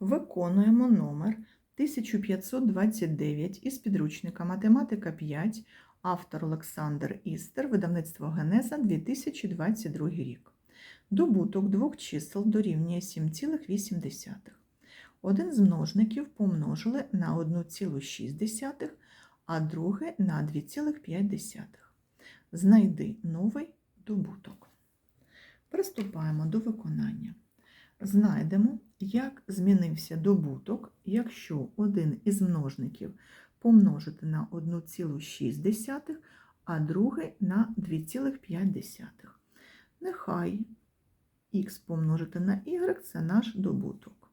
Виконуємо номер 1529 із підручника Математика 5, автор Олександр Істер, видавництво Генеза 2022 рік. Добуток двох чисел дорівнює 7,8. Один з множників помножили на 1,6, а друге на 2,5. Знайди новий добуток. Приступаємо до виконання. Знайдемо, як змінився добуток, якщо один із множників помножити на 1,6, а другий на 2,5. Нехай х помножити на y це наш добуток.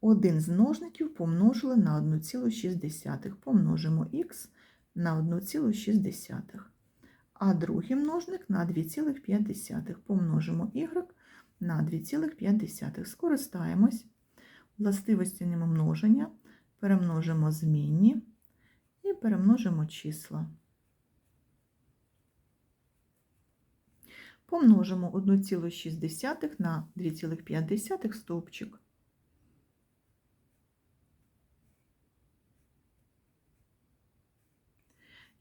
Один з множників помножили на 1,6. Помножимо х на 1,6. А другий множник на 2,5. Помножимо y на 2,5. Скористаємось властивостями множення, перемножимо змінні і перемножимо числа. Помножимо 1,6 на 2,5 стовпчик.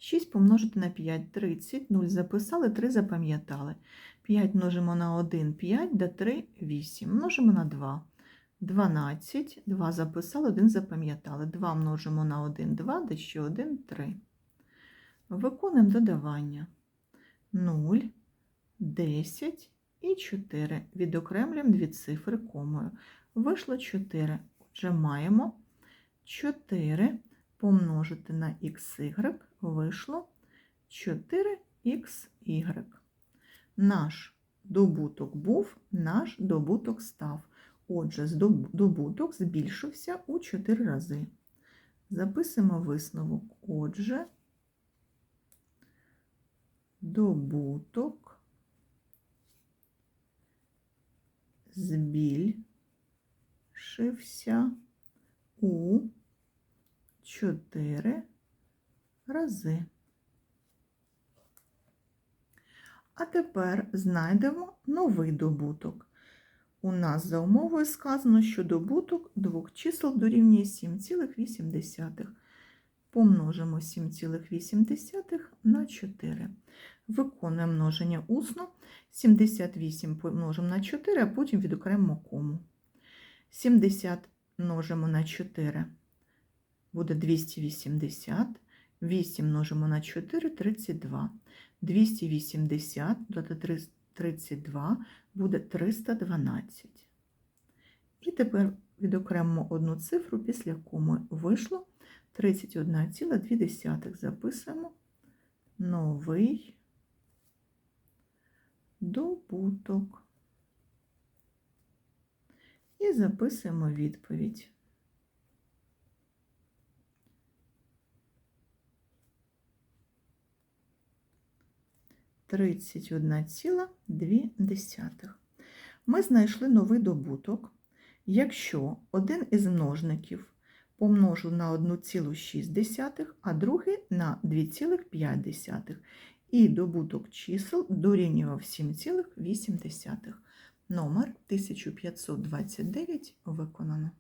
Шість помножити на 5 – 30, 0 записали, 3 запам'ятали. 5 множимо на 1 – 5, до 3 – 8. Множимо на 2 – 12, 2 записали, 1 запам'ятали. 2 множимо на 1 – 2, де ще 1 – 3. Виконуємо додавання. 0, 10 і 4. Відокремлюємо дві цифри комою. Вийшло 4. Отже, маємо 4 помножити на xy вийшло 4xy. Наш добуток був, наш добуток став. Отже, добуток збільшився у 4 рази. Записуємо висновок. Отже, добуток збільшився у 4 рази. А тепер знайдемо новий добуток. У нас за умовою сказано, що добуток двох чисел дорівнює 7,8. Помножимо 7,8 на 4. Виконуємо множення усно. 78 помножимо на 4, а потім відокремимо кому. 70 множимо на 4 буде 280. 8 множимо на 4 32. 280 додати 32 буде 312. І тепер відокремимо одну цифру, після коми вийшло 31,2. Записуємо новий добуток. І записуємо відповідь. Тридцять одна ціла дві десятих. Ми знайшли новий добуток, якщо один із множників помножив на 1,6, а другий на 2,5, і добуток чисел дорівнював 7,8. Номер 1529 виконано.